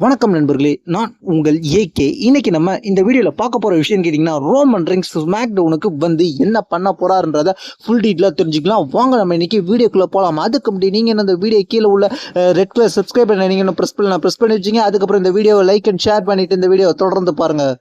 வணக்கம் நண்பர்களே நான் உங்கள் ஏகே. இன்னைக்கு நம்ம இந்த வீடியோவில் பார்க்க போகிற விஷயம் கேட்டிங்கன்னா ரோமன் ரிங்ஸ் ஸ்மாக் டவுனுக்கு வந்து என்ன பண்ண போறாருன்றத ஃபுல் டீட்டெயிலாக தெரிஞ்சுக்கலாம். வாங்க நம்ம இன்னைக்கு வீடியோக்குள்ளே போகலாம் அதுக்கு முன்னாடி நீங்கள் இந்த வீடியோ கீழே உள்ள ரெட் கலர் சப்ஸ்கிரைப் பண்ண நீங்கள் ப்ரெஸ் பண்ணலாம் ப்ரெஸ் பண்ணி வச்சிங்க. அதுக்கப்புறம் இந்த வீடியோவை லைக் அண்ட் ஷேர் பண்ணிட்டு இந்த வீடியோவை தொடர்ந்து பாருங்கள்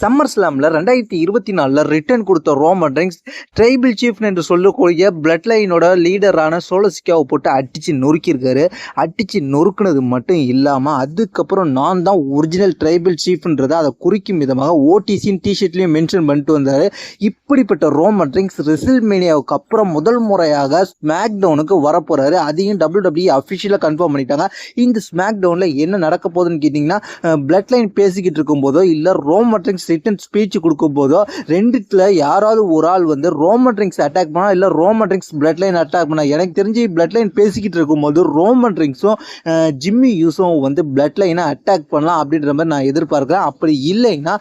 சம்மர் ஸ்லாமில் ரெண்டாயிரத்தி இருபத்தி நாலில் ரிட்டர்ன் கொடுத்த ரோமன் ரிங்ஸ் ட்ரைபிள் சீஃப் என்று சொல்லக்கூடிய பிளட் லைனோட லீடரான சோலசிக்காவை போட்டு அடித்து நொறுக்கியிருக்காரு. அடித்து நொறுக்குனது மட்டும் இல்லாமல் அதுக்கப்புறம் நான் தான் ஒரிஜினல் ட்ரைபிள் சீஃப்ன்றதை அதை குறிக்கும் விதமாக ஓடிசின்னு டிஷர்ட்லேயும் மென்ஷன் பண்ணிட்டு வந்தார். இப்படிப்பட்ட ரோமன் ரிங்ஸ் ரெசில்மேனியாவுக்கு அப்புறம் முதல் முறையாக ஸ்மாக் டவுனுக்கு வரப்போகிறாரு அதையும் டபிள்யூ டபிள்யூ அஃபிஷியலாக கன்ஃபார்ம் பண்ணிட்டாங்க. இந்த ஸ்மாக் டவுனில் என்ன நடக்க போகுதுன்னு கேட்டிங்கன்னா பிளட் லைன் பேசிக்கிட்டு இருக்கும்போதோ இல்லை ரோமன் ரிங்ஸ் ரிட்டன் ஸ்பீச் கொடுக்கும்போதோ ரெண்டுத்தில் யாராவது ஒரு ஆள் வந்து ரோமன் ரிங்ஸ் அட்டாக் பண்ணால் இல்லை Roman Reigns bloodline attack பண்ணால் எனக்கு தெரிஞ்சு பிளட் லைன் பேசிக்கிட்டு இருக்கும்போது ரோமன் ரிங்ஸும் ஜிம்மி யூஸும் வந்து பிளட் லைனை அட்டாக் பண்ணலாம் அப்படின்ற மாதிரி நான் எதிர்பார்க்குறேன். அப்படி இல்லைன்னா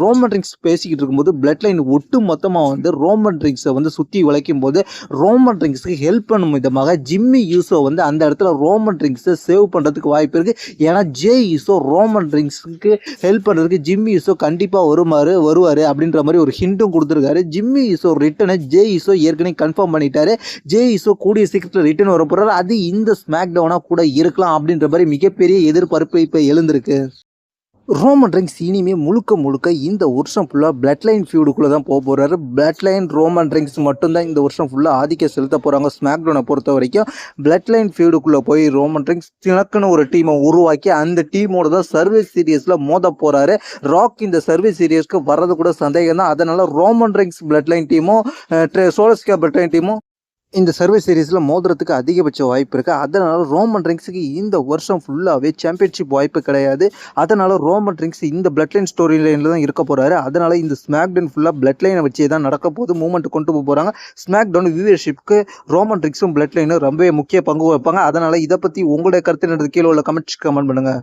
ரோமன் ரிங்ஸ் பேசிக்கிட்டு இருக்கும்போது பிளட் லைன் ஒட்டு மொத்தமாக வந்து ரோமன் ரிங்ஸை வந்து சுற்றி உழைக்கும் போது ரோமன் ரிங்ஸ்க்கு ஹெல்ப் பண்ணும் விதமாக ஜிம்மி யூஸோ வந்து அந்த இடத்துல ரோமன் ரிங்ஸை சேவ் பண்ணுறதுக்கு வாய்ப்பு இருக்குது ஏன்னா ஜே யூஸோ ரோமன் ரிங்ஸுக்கு ஹெல்ப் பண்ணுறதுக்கு ஜிம்மி யூஸோ கண்டிப்பாக கண்டிப்பாக வருமாறு வருவார் அப்படின்ற மாதிரி ஒரு ஹிண்ட்டும் கொடுத்துருக்காரு. ஜிம்மி இசோ ரிட்டனை ஜே இசோ ஏற்கனவே கன்ஃபார்ம் பண்ணிட்டாரு. ஜே இசோ கூடிய சீக்கிரத்தில் ரிட்டர்ன் வர போகிறாரு அது இந்த ஸ்மாக் டவுனாக கூட இருக்கலாம் அப்படின்ற மாதிரி மிகப்பெரிய எதிர்பார்ப்பு இப்போ எழுந்திருக்கு. ரோமன் ரிங்ஸ் இனிமே முழுக்க முழுக்க இந்த வருஷம் ஃபுல்லாக பிளட் லைன் ஃபியூடுக்குள்ளே தான் போக போகிறாரு பிளட் லைன் ரோமன் ரிங்ஸ் மட்டும்தான் இந்த வருஷம் ஃபுல்லாக ஆதிக்கம் செலுத்த போகிறாங்க ஸ்மாக் டவுனை பொறுத்த வரைக்கும். பிளட் லைன் ஃபியூடுக்குள்ளே போய் ரோமன் ரிங்ஸ் தனக்குன்னு ஒரு டீமை உருவாக்கி அந்த டீமோட தான் சர்வீஸ் சீரியஸில் மோத போகிறாரு ராக் இந்த சர்வீஸ் சீரியஸ்க்கு வர்றது கூட சந்தேகம் தான் அதனால் ரோமன் ரிங்ஸ் பிளட் லைன் டீமும் சோலஸ்கா பிளட் லைன் டீமும் இந்த சர்வீஸ் சீரீஸில் மோதுறதுக்கு அதிகபட்ச வாய்ப்பு இருக்குது அதனால் ரோமன் ட்ரிங்ஸுக்கு இந்த வருஷம் ஃபுல்லாகவே சாம்பியன்ஷிப் வாய்ப்பு கிடையாது. அதனால் ரோமன் ட்ரிங்க்ஸ் இந்த பிளட் லைன் ஸ்டோரி லைனில் தான் இருக்க போகிறாரு அதனால் இந்த ஸ்மாக் டவுன் ஃபுல்லாக பிளட் லைனை வச்சே தான் நடக்க போது மூமெண்ட் கொண்டு போக போகிறாங்க ஸ்மாக் டவுன் வியூவர்ஷிப்க்கு ரோமன் ரிங்ஸும் பிளட் லைனும் ரொம்பவே முக்கிய பங்கு வைப்பாங்க அதனால் இதை பற்றி உங்களுடைய கருத்து கீழே உள்ள கமெண்ட்ஸ் கமெண்ட் பண்ணுங்கள்